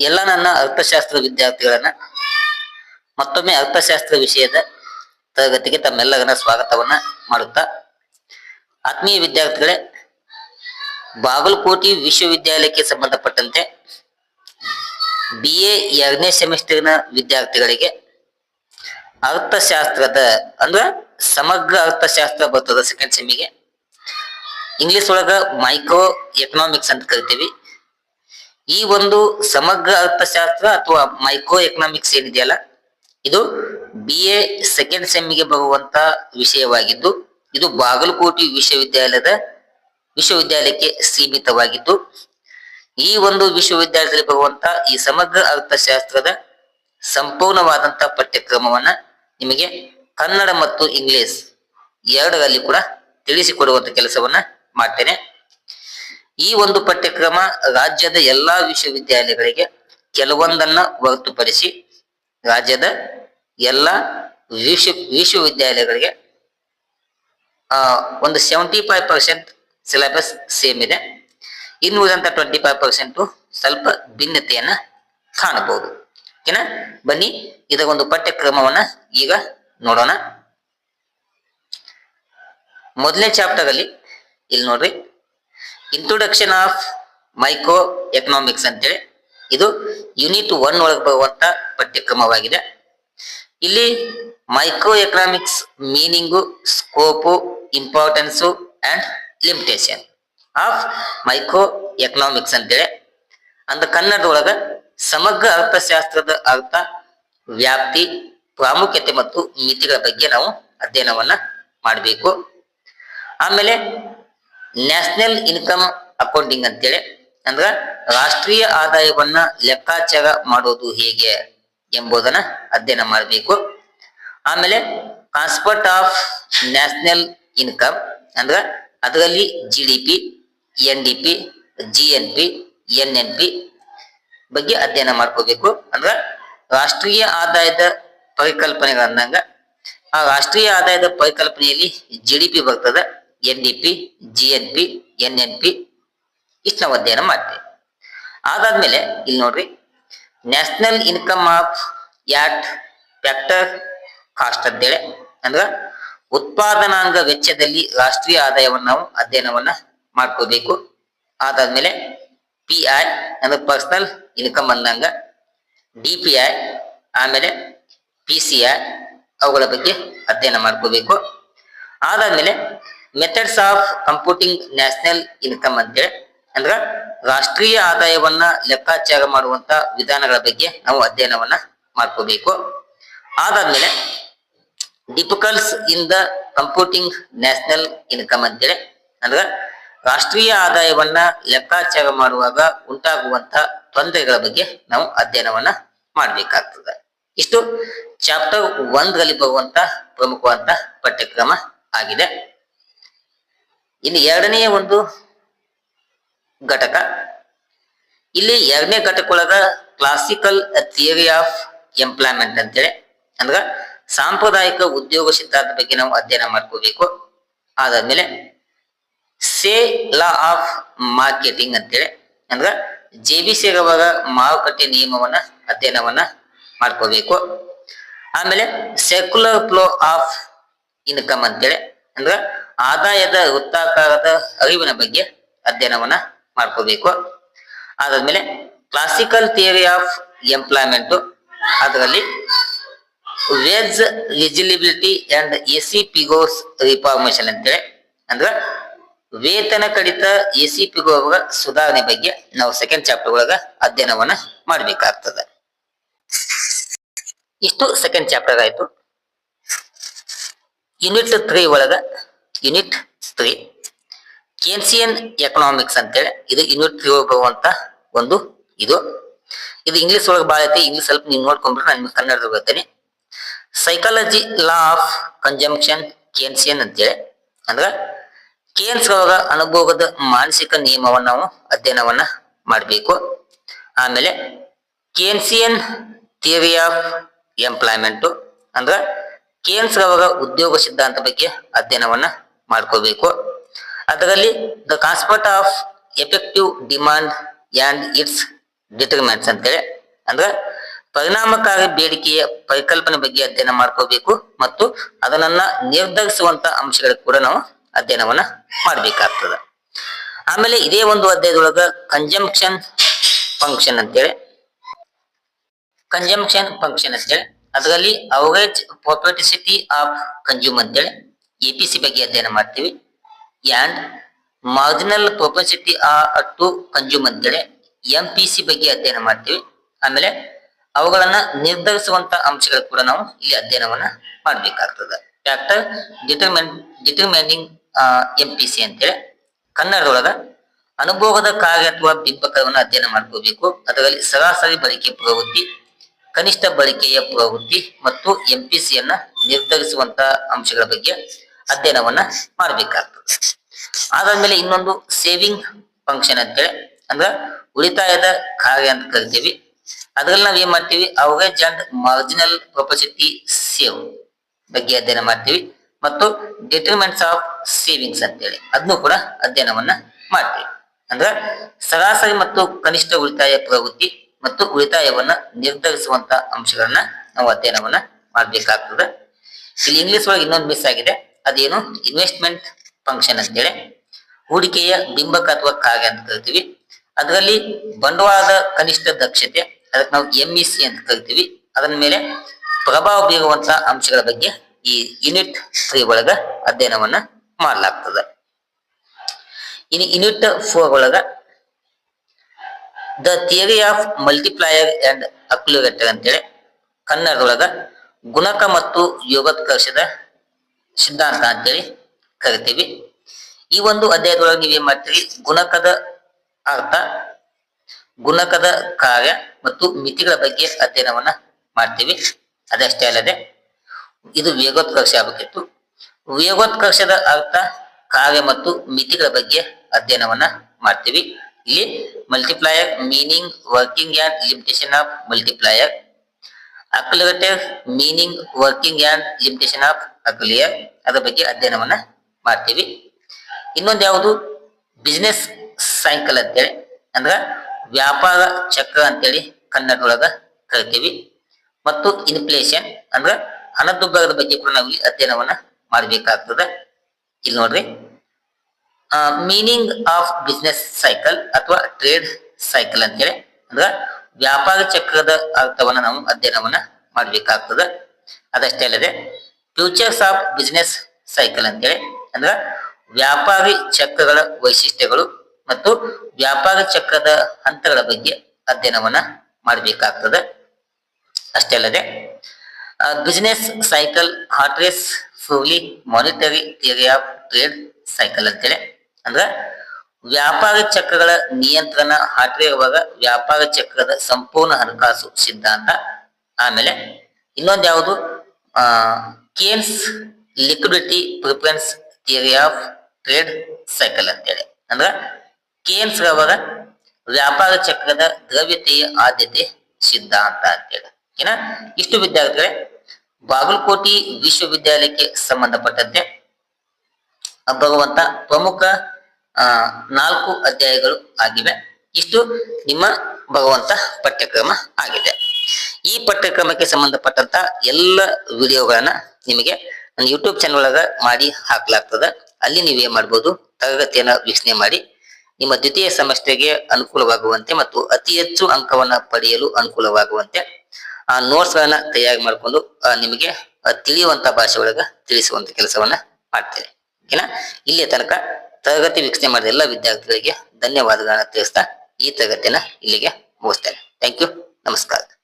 ಎಲ್ಲ ನನ್ನ ಅರ್ಥಶಾಸ್ತ್ರ ವಿದ್ಯಾರ್ಥಿಗಳನ್ನ ಮತ್ತೊಮ್ಮೆ ಅರ್ಥಶಾಸ್ತ್ರ ವಿಷಯದ ತರಗತಿಗೆ ತಮ್ಮೆಲ್ಲರನ್ನ ಸ್ವಾಗತವನ್ನ ಮಾಡುತ್ತಾ. ಆತ್ಮೀಯ ವಿದ್ಯಾರ್ಥಿಗಳೇ, ಬಾಗಲಕೋಟೆ ವಿಶ್ವವಿದ್ಯಾಲಯಕ್ಕೆ ಸಂಬಂಧಪಟ್ಟಂತೆ ಬಿ ಎ ಎರಡನೇ ಸೆಮಿಸ್ಟರ್ನ ವಿದ್ಯಾರ್ಥಿಗಳಿಗೆ ಅರ್ಥಶಾಸ್ತ್ರದ ಅಂದ್ರೆ ಸಮಗ್ರ ಅರ್ಥಶಾಸ್ತ್ರ ಬರ್ತದ ಸೆಕೆಂಡ್ ಸೆಮಿಗೆ ಇಂಗ್ಲಿಷ್ ಒಳಗ ಮೈಕ್ರೋ ಎಕನಾಮಿಕ್ಸ್ ಅಂತ ಕರಿತೀವಿ. ಈ ಒಂದು ಸಮಗ್ರ ಅರ್ಥಶಾಸ್ತ್ರ ಅಥವಾ ಮೈಕ್ರೋ ಎಕನಾಮಿಕ್ಸ್ ಏನಿದೆಯಲ್ಲ, ಇದು ಬಿ ಎ ಸೆಕೆಂಡ್ ಸೆಮ್ಮಿಗೆ ಬರುವಂತ ವಿಷಯವಾಗಿದ್ದು, ಇದು ಬಾಗಲಕೋಟೆ ವಿಶ್ವವಿದ್ಯಾಲಯದ ವಿಶ್ವವಿದ್ಯಾಲಯಕ್ಕೆ ಸೀಮಿತವಾಗಿದ್ದು, ಈ ಒಂದು ವಿಶ್ವವಿದ್ಯಾಲಯದಲ್ಲಿ ಬರುವಂತ ಈ ಸಮಗ್ರ ಅರ್ಥಶಾಸ್ತ್ರದ ಸಂಪೂರ್ಣವಾದಂತ ಪಠ್ಯಕ್ರಮವನ್ನ ನಿಮಗೆ ಕನ್ನಡ ಮತ್ತು ಇಂಗ್ಲಿಷ್ ಎರಡರಲ್ಲಿ ಕೂಡ ತಿಳಿಸಿಕೊಡುವಂತ ಕೆಲಸವನ್ನ ಮಾಡ್ತೇನೆ. ಈ ಒಂದು ಪಠ್ಯಕ್ರಮ ರಾಜ್ಯದ ಎಲ್ಲಾ ವಿಶ್ವವಿದ್ಯಾಲಯಗಳಿಗೆ ಕೆಲವೊಂದನ್ನ ಹೊರತುಪಡಿಸಿ ರಾಜ್ಯದ ಎಲ್ಲಾ ವಿಶ್ವ ವಿಶ್ವವಿದ್ಯಾಲಯಗಳಿಗೆ, ಆ, ಒಂದು seventy five percent syllabus same ಇದೆ. ಇನ್ನು ಉಳಿದಂತ ಟ್ವೆಂಟಿ ಫೈವ್ ಪರ್ಸೆಂಟ್ ಸ್ವಲ್ಪ ಭಿನ್ನತೆಯನ್ನ ಕಾಣಬಹುದು. ಓಕೆನಾ? ಬನ್ನಿ ಇದರ ಒಂದು ಪಠ್ಯಕ್ರಮವನ್ನ ಈಗ ನೋಡೋಣ. ಮೊದಲನೇ ಚಾಪ್ಟರ್ ಅಲ್ಲಿ, ಇಲ್ಲಿ ನೋಡ್ರಿ. ಇಂಟ್ರೊಡಕ್ಷನ್ ಆಫ್ ಮೈಕ್ರೋ ಎಕನಾಮಿಕ್ಸ್ ಅಂತೇಳಿ. ಇದು ಯೂನಿಟ್ ಒನ್ ಒಳಗೆ ಬರುವಂತ ಪಠ್ಯಕ್ರಮವಾಗಿದೆ. ಇಲ್ಲಿ micro economics meaning scope importance and limitation of micro economics ಅಂತೇಳಿ. ಅಂದ ಕನ್ನಡದೊಳಗ ಸಮಗ್ರ ಅರ್ಥಶಾಸ್ತ್ರದ ಅರ್ಥ, ವ್ಯಾಪ್ತಿ, ಪ್ರಾಮುಖ್ಯತೆ ಮತ್ತು ಮಿತಿಗಳ ಬಗ್ಗೆ ನಾವು ಅಧ್ಯಯನವನ್ನ ಮಾಡಬೇಕು. ಆಮೇಲೆ ನ್ಯಾಷನಲ್ ಇನ್ಕಮ್ ಅಕೌಂಟಿಂಗ್ ಅಂತೇಳಿ, ಅಂದ್ರ ರಾಷ್ಟ್ರೀಯ ಆದಾಯವನ್ನ ಲೆಕ್ಕಾಚಾರ ಮಾಡೋದು ಹೇಗೆ ಎಂಬುದನ್ನ ಅಧ್ಯಯನ ಮಾಡಬೇಕು. ಆಮೇಲೆ ಕಾನ್ಸ್ಪರ್ಟ್ ಆಫ್ ನ್ಯಾಷನಲ್ ಇನ್ಕಮ್, ಅಂದ್ರ ಅದರಲ್ಲಿ G D P N D P G N P N N P ಬಗ್ಗೆ ಅಧ್ಯಯನ ಮಾಡ್ಕೋಬೇಕು. ಅಂದ್ರ ರಾಷ್ಟ್ರೀಯ ಆದಾಯದ ಪರಿಕಲ್ಪನೆಗಳಂದಂಗ ಆ ರಾಷ್ಟ್ರೀಯ ಆದಾಯದ ಪರಿಕಲ್ಪನೆಯಲ್ಲಿ ಜಿ ಡಿ ಪಿ ಬರ್ತದೆ. N D P G N P N N P ಇಷ್ಟು ನಾವು ಅಧ್ಯಯನ ಮಾಡ್ತೇವೆ. ಅದಾದ್ಮೇಲೆ ಇಲ್ಲಿ ನೋಡ್ರಿ national income of at factor cost ಅಂತೇಳಿ, ಅಂದ್ರೆ ಉತ್ಪಾದನಾಂಗ ವೆಚ್ಚದಲ್ಲಿ ರಾಷ್ಟ್ರೀಯ ಆದಾಯವನ್ನು ನಾವು ಅಧ್ಯಯನವನ್ನ ಮಾಡ್ಕೋಬೇಕು. ಅದಾದ್ಮೇಲೆ ಪಿ ಐ ಅಂದ್ರೆ ಪರ್ಸನಲ್ ಇನ್ಕಮ್ ಅಂದಂಗ ಡಿ ಪಿ ಐ ಆಮೇಲೆ ಪಿ ಸಿ ಐ ಅವುಗಳ ಬಗ್ಗೆ ಅಧ್ಯಯನ ಮಾಡ್ಕೋಬೇಕು. ಅದಾದ್ಮೇಲೆ methods of computing national income ಅಂತೇಳಿ ಅಂದ್ರ ರಾಷ್ಟ್ರೀಯ ಆದಾಯವನ್ನ ಲೆಕ್ಕಾಚಾರ ಮಾಡುವಂತ ವಿಧಾನಗಳ ಬಗ್ಗೆ ನಾವು ಅಧ್ಯಯನವನ್ನ ಮಾಡ್ಕೋಬೇಕು. ಆದಾದ್ಮೇಲೆ difficulties in the computing national income ಅಂತೇಳಿ ಅಂದ್ರ ರಾಷ್ಟ್ರೀಯ ಆದಾಯವನ್ನ ಲೆಕ್ಕಾಚಾರ ಮಾಡುವಾಗ ಉಂಟಾಗುವಂತ ತೊಂದರೆಗಳ ಬಗ್ಗೆ ನಾವು ಅಧ್ಯಯನವನ್ನ ಮಾಡಬೇಕಾಗ್ತದೆ. ಇಷ್ಟು ಚಾಪ್ಟರ್ ಒಂದರಲ್ಲಿ ಬರುವಂತ ಪ್ರಮುಖವಾದ ಪಠ್ಯಕ್ರಮ ಆಗಿದೆ. ಇನ್ನು ಎರಡನೆಯ ಒಂದು ಘಟಕ. ಇಲ್ಲಿ ಎರಡನೇ ಘಟಕೊಳಗ ಕ್ಲಾಸಿಕಲ್ ಥಿಯರಿ ಆಫ್ ಎಂಪ್ಲಾಯ್ಮೆಂಟ್ ಅಂತೇಳಿ. ಅಂದ್ರೆ ಸಾಂಪ್ರದಾಯಿಕ ಉದ್ಯೋಗ ಸಿದ್ಧಾಂತ ಬಗ್ಗೆ ನಾವು ಅಧ್ಯಯನ ಮಾಡ್ಕೋಬೇಕು. ಅದಾದ್ಮೇಲೆ ಸೇ, ಲಾ ಆಫ್ ಮಾರ್ಕೆಟಿಂಗ್ ಅಂತೇಳಿ. ಅಂದ್ರೆ ಜೆ ಬಿ ಸೇರುವಾಗ ಮಾರುಕಟ್ಟೆ ನಿಯಮವನ್ನ ಅಧ್ಯಯನವನ್ನ ಮಾಡ್ಕೋಬೇಕು. ಆಮೇಲೆ ಸೆಕ್ಯುಲರ್ ಫ್ಲೋ ಆಫ್ ಇನ್ಕಮ್ ಅಂತೇಳಿ. ಅಂದ್ರ ಆದಾಯದ ವೃತ್ತಾಕಾರದ ಅರಿವಿನ ಬಗ್ಗೆ ಅಧ್ಯಯನವನ್ನ ಮಾಡ್ಕೋಬೇಕು. ಅದಾದ್ಮೇಲೆ ಕ್ಲಾಸಿಕಲ್ ಥಿಯರಿ ಆಫ್ ಎಂಪ್ಲಾಯ್ಮೆಂಟ್ ಅದರಲ್ಲಿ wage eligibility and A C Pigou's reformation ಅಂತೇಳಿ. ಅಂದ್ರೆ ವೇತನ ಕಡಿತ ಎಸಿ ಸಿ ಪಿಗೋ ಸುಧಾರಣೆ ಬಗ್ಗೆ ನಾವು ಸೆಕೆಂಡ್ ಚಾಪ್ಟರ್ ಒಳಗ ಅಧ್ಯಯನವನ್ನ ಮಾಡ್ಬೇಕಾಗ್ತದೆ. ಇಷ್ಟು ಸೆಕೆಂಡ್ ಚಾಪ್ಟರ್ ಆಯ್ತು. ಯೂನಿಟ್ ತ್ರೀ ಒಳಗ ಯೂನಿಟ್ ತ್ರೀ ಕೇನ್ಸಿಯನ್ ಎಕನಾಮಿಕ್ಸ್ ಅಂತೇಳಿ, ಇದು ಯುನಿಟ್ ತ್ರೀ ಬರುವಂತ ಒಂದು ಇದು. ಇದು ಇಂಗ್ಲಿಷ್ ಒಳಗೆ ಭಾಳ ಐತಿ ಇಂಗ್ಲಿಷ್ ಸ್ವಲ್ಪ ನೀವು ನೋಡ್ಕೊಂಡ್ಬಿಟ್ರೆ ನಾನು ನಿಮ್ಗೆ ಕನ್ನಡದಲ್ಲಿ ಬರ್ತೀನಿ. Psychology law of conjunction Keynesian ಅಂತೇಳಿ. ಅಂದ್ರೆ ಕೇನ್ಸ್ ಒಳಗ ಅನುಭವದ ಮಾನಸಿಕ ನಿಯಮವನ್ನ ನಾವು ಅಧ್ಯಯನವನ್ನ ಮಾಡಬೇಕು. ಆಮೇಲೆ ಕೇನ್ಸಿಯನ್ ಥಿಯರಿ ಆಫ್ ಎಂಪ್ಲಾಯ್ಮೆಂಟು ಅಂದ್ರೆ ಕೇನ್ಸ್ ಒಳಗ ಉದ್ಯೋಗ ಸಿದ್ಧಾಂತ ಬಗ್ಗೆ ಅಧ್ಯಯನವನ್ನ ಮಾಡ್ಕೋಬೇಕು. ಅದರಲ್ಲಿ the concept of effective demand and its determinants ಅಂತೇಳಿ ಅಂದ್ರೆ ಪರಿಣಾಮಕಾರಿ ಬೇಡಿಕೆಯ ಪರಿಕಲ್ಪನೆ ಬಗ್ಗೆ ಅಧ್ಯಯನ ಮಾಡ್ಕೋಬೇಕು ಮತ್ತು ಅದನ್ನ ನಿರ್ಧರಿಸುವಂತ ಅಂಶಗಳ ಕೂಡ ನಾವು ಅಧ್ಯಯನವನ್ನ ಮಾಡಬೇಕಾಗ್ತದ. ಆಮೇಲೆ ಇದೇ ಒಂದು ಅಧ್ಯಾಯದೊಳಗ ಕಂಜಂಕ್ಷನ್ ಫಂಕ್ಷನ್ ಅಂತೇಳಿ ಕಂಜಂಕ್ಷನ್ ಫಂಕ್ಷನ್ ಅಂತೇಳಿ ಅದರಲ್ಲಿ ಅವರೇಜ್ ಪ್ರಾಪರ್ಟಿಸಿಟಿ ಆಫ್ ಕನ್ಸ್ಯೂಮ್ ಅಂತೇಳಿ ಎ ಪಿ ಸಿ ಬಗ್ಗೆ ಅಧ್ಯಯನ ಮಾಡ್ತೀವಿ. And marginal propensity uh to consume ಅಂತೇಳಿ ಎಂ ಪಿ ಸಿ ಬಗ್ಗೆ ಅಧ್ಯಯನ ಮಾಡ್ತೀವಿ. ಆಮೇಲೆ ಅವುಗಳನ್ನ ನಿರ್ಧರಿಸುವಂತ ಅಂಶಗಳು ಕೂಡ ನಾವು ಇಲ್ಲಿ ಅಧ್ಯಯನವನ್ನ ಮಾಡಬೇಕಾಗ್ತದೆ. Factor determine determining M P C ಅಂತೇಳಿ ಕನ್ನಡದೊಳಗ ಅನುಭವದ ಕಾರ್ಯ ಅಥವಾ ಬಿಂಬಕವನ್ನು ಅಧ್ಯಯನ ಮಾಡ್ಕೋಬೇಕು. ಅದರಲ್ಲಿ ಸರಾಸರಿ ಬಳಕೆ ಪ್ರವೃತ್ತಿ, ಕನಿಷ್ಠ ಬಳಕೆಯ ಪ್ರವೃತ್ತಿ ಮತ್ತು ಎಂಪಿಸಿಯನ್ನ ನಿರ್ಧರಿಸುವಂತ ಅಂಶಗಳ ಬಗ್ಗೆ ಅಧ್ಯಯನವನ್ನ ಮಾಡಬೇಕಾಗ್ತದೆ. ಅದಾದ್ಮೇಲೆ ಇನ್ನೊಂದು ಸೇವಿಂಗ್ ಫಂಕ್ಷನ್ ಅಂತೇಳಿ ಅಂದ್ರ ಉಳಿತಾಯದ ಕಾರ್ಯ ಅಂತ ಕರಿತೀವಿ. ಅದ್ರಲ್ಲಿ ನಾವ್ ಏನ್ ಮಾಡ್ತೀವಿ? Average and marginal propensity save ಬಗ್ಗೆ ಅಧ್ಯಯನ ಮಾಡ್ತೀವಿ. ಮತ್ತು ಡಿಟರ್ಮೆಂಟ್ಸ್ ಆಫ್ ಸೇವಿಂಗ್ಸ್ ಅಂತೇಳಿ ಅದನ್ನು ಕೂಡ ಅಧ್ಯಯನವನ್ನ ಮಾಡ್ತೀವಿ. ಅಂದ್ರೆ ಸರಾಸರಿ ಮತ್ತು ಕನಿಷ್ಠ ಉಳಿತಾಯ ಪ್ರವೃತ್ತಿ ಮತ್ತು ಉಳಿತಾಯವನ್ನ ನಿರ್ಧರಿಸುವಂತ ಅಂಶಗಳನ್ನ ನಾವು ಅಧ್ಯಯನವನ್ನ ಮಾಡ್ಬೇಕಾಗ್ತದೆ. ಇಲ್ಲಿ ಇಂಗ್ಲಿಷ್ ಒಳಗೆ ಇನ್ನೊಂದು ಮಿಸ್ ಆಗಿದೆ. ಅದೇನು ಇನ್ವೆಸ್ಟ್ಮೆಂಟ್ ಫಂಕ್ಷನ್ ಅಂತೇಳಿ ಹೂಡಿಕೆಯ ಬಿಂಬಕ ಅಥವಾ ಕಾಗೆ ಅಂತ ಕರಿತೀವಿ. ಅದರಲ್ಲಿ ಬಂಡವಾಳದ ಕನಿಷ್ಠ ದಕ್ಷತೆ, ಅದಕ್ಕೆ ನಾವು ಎಂ ಸಿ ಅಂತ ಕರಿತೀವಿ. ಅದರ ಮೇಲೆ ಪ್ರಭಾವ ಬೀರುವಂತಹ ಅಂಶಗಳ ಬಗ್ಗೆ ಈ ಯೂನಿಟ್ ತ್ರೀ ಒಳಗ ಅಧ್ಯಯನವನ್ನ ಮಾಡಲಾಗ್ತದೆ. ಇನ್ನು ಯೂನಿಟ್ ಫೋರ್ ಒಳಗ the theory of multiplier and accelerator ಅಂತೇಳಿ ಕನ್ನಡದೊಳಗ ಗುಣಕ ಮತ್ತು ಯೋಗೋತ್ಕರ್ಷದ ಸಿದ್ಧಾಂತ ಅಂತೇಳಿ ಕರಿತೀವಿ. ಈ ಒಂದು ಅಧ್ಯಾಯದೊಳಗೆ ನೀವೇನ್ ಮಾಡ್ತೀರಿ? ಗುಣಕದ ಅರ್ಥ, ಗುಣಕದ ಕಾರ್ಯ ಮತ್ತು ಮಿತಿಗಳ ಬಗ್ಗೆ ಅಧ್ಯಯನವನ್ನ ಮಾಡ್ತೀವಿ. ಅದಷ್ಟೇ ಅಲ್ಲದೆ, ಇದು ವೇಗೋತ್ಕರ್ಷ ಆಗಬೇಕಿತ್ತು. ವೇಗೋತ್ಕರ್ಷದ ಅರ್ಥ, ಕಾರ್ಯ ಮತ್ತು ಮಿತಿಗಳ ಬಗ್ಗೆ ಅಧ್ಯಯನವನ್ನ ಮಾಡ್ತೀವಿ. ಇಲ್ಲಿ multiplier, meaning, working and limitation of multiplier. Accelerator meaning, working and limitation of ಅಕ್ಯುಲಿಯರ್ ಅದರ ಬಗ್ಗೆ ಅಧ್ಯಯನವನ್ನ ಮಾಡ್ತೀವಿ. ಇನ್ನೊಂದು ಯಾವುದು? ಬಿಸ್ನೆಸ್ ಸೈಕಲ್ ಅಂತೇಳಿ. ಅಂದ್ರ ವ್ಯಾಪಾರ ಚಕ್ರ ಅಂತೇಳಿ ಕನ್ನಡದೊಳಗ ಕರಿತೀವಿ. ಮತ್ತು ಇನ್ಫ್ಲೇಷನ್ ಅಂದ್ರ ಹಣದುಬ್ಬರದ ಬಗ್ಗೆ ಕೂಡ ನಾವು ಇಲ್ಲಿ ಅಧ್ಯಯನವನ್ನ ಮಾಡಬೇಕಾಗ್ತದೆ. ಇಲ್ಲಿ ನೋಡ್ರಿ. ಮೀನಿಂಗ್ ಆಫ್ ಬಿಸ್ನೆಸ್ ಸೈಕಲ್ ಅಥವಾ ಟ್ರೇಡ್ ಸೈಕಲ್ ಅಂತೇಳಿ. ಅಂದ್ರ ವ್ಯಾಪಾರ ಚಕ್ರದ ಅರ್ಥವನ್ನ ನಾವು ಅಧ್ಯಯನವನ್ನ ಮಾಡ್ಬೇಕಾಗ್ತದ. ಅದಷ್ಟೇ ಅಲ್ಲದೆ ಫ್ಯೂಚರ್ಸ್ ಆಫ್ ಬಿಸ್ನೆಸ್ ಸೈಕಲ್ ಅಂತೇಳಿ ಅಂದ್ರೆ ವ್ಯಾಪಾರಿ ಚಕ್ರಗಳ ವೈಶಿಷ್ಟ್ಯಗಳು ಮತ್ತು ವ್ಯಾಪಾರ ಚಕ್ರದ ಹಂತಗಳ ಬಗ್ಗೆ ಅಧ್ಯಯನವನ್ನ ಮಾಡಬೇಕಾಗ್ತದೆ. ಅಷ್ಟೇ ಅಲ್ಲದೆ business cycle Hawtrey's purely monetary theory of trade cycle ಅಂತೇಳಿ, ಅಂದ್ರೆ ವ್ಯಾಪಾರ ಚಕ್ರಗಳ ನಿಯಂತ್ರಣ ಹಾಟ್ರೇ ಇರುವಾಗ ವ್ಯಾಪಾರ ಚಕ್ರದ ಸಂಪೂರ್ಣ ಹಣಕಾಸು ಸಿದ್ಧಾಂತ. ಆಮೇಲೆ ಇನ್ನೊಂದು ಯಾವುದು? Keynes liquidity, preference theory of trade cycle ಅಂತೇಳಿ. ಅಂದ್ರ ಕೇನ್ಸ್ ರವರ ವ್ಯಾಪಾರ ಚಕ್ರದ ದ್ರವ್ಯತೆಯ ಆದ್ಯತೆ ಸಿದ್ಧಾಂತ ಅಂತೇಳಿ. ಏನ? ಇಷ್ಟು ವಿದ್ಯಾರ್ಥಿಗಳೇ, ಬಾಗಲಕೋಟೆ ವಿಶ್ವವಿದ್ಯಾಲಯಕ್ಕೆ ಸಂಬಂಧಪಟ್ಟಂತೆ ಬರುವಂತ ಪ್ರಮುಖ ನಾಲ್ಕು ಅಧ್ಯಾಯಗಳು ಆಗಿವೆ. ಇಷ್ಟು ನಿಮ್ಮ ಬರುವಂತ ಪಠ್ಯಕ್ರಮ ಆಗಿದೆ. ಈ ಪಠ್ಯಕ್ರಮಕ್ಕೆ ಸಂಬಂಧಪಟ್ಟಂತ ಎಲ್ಲ ವಿಡಿಯೋಗಳನ್ನ ನಿಮಗೆ ನನ್ನ ಯೂಟ್ಯೂಬ್ ಚಾನಲ್ ಒಳಗ ಮಾಡಿ ಹಾಕ್ಲಾಗ್ತದ. ಅಲ್ಲಿ ನೀವು ಏನ್ ಮಾಡ್ಬೋದು? ತರಗತಿಯನ್ನ ವೀಕ್ಷಣೆ ಮಾಡಿ. ನಿಮ್ಮ ದ್ವಿತೀಯ ಸಮಸ್ಯೆಗೆ ಅನುಕೂಲವಾಗುವಂತೆ ಮತ್ತು ಅತಿ ಹೆಚ್ಚು ಅಂಕವನ್ನ ಪಡೆಯಲು ಅನುಕೂಲವಾಗುವಂತೆ ಆ ನೋಟ್ಸ್ ಗಳನ್ನ ತಯಾರು ಮಾಡಿಕೊಂಡು ನಿಮಗೆ ತಿಳಿಯುವಂತ ಭಾಷೆ ಒಳಗ ತಿಳಿಸುವಂತ ಕೆಲಸವನ್ನ ಮಾಡ್ತೇನೆ. ಓಕೆನಾ? ಇಲ್ಲಿಯ ತನಕ ತರಗತಿ ವೀಕ್ಷಣೆ ಮಾಡಿದ ಎಲ್ಲ ವಿದ್ಯಾರ್ಥಿಗಳಿಗೆ ಧನ್ಯವಾದಗಳನ್ನ ತಿಳಿಸ್ತಾ ಈ ತರಗತಿಯನ್ನ ಇಲ್ಲಿಗೆ ಮುಗಿಸ್ತೇನೆ. ಥ್ಯಾಂಕ್ ಯು ನಮಸ್ಕಾರ.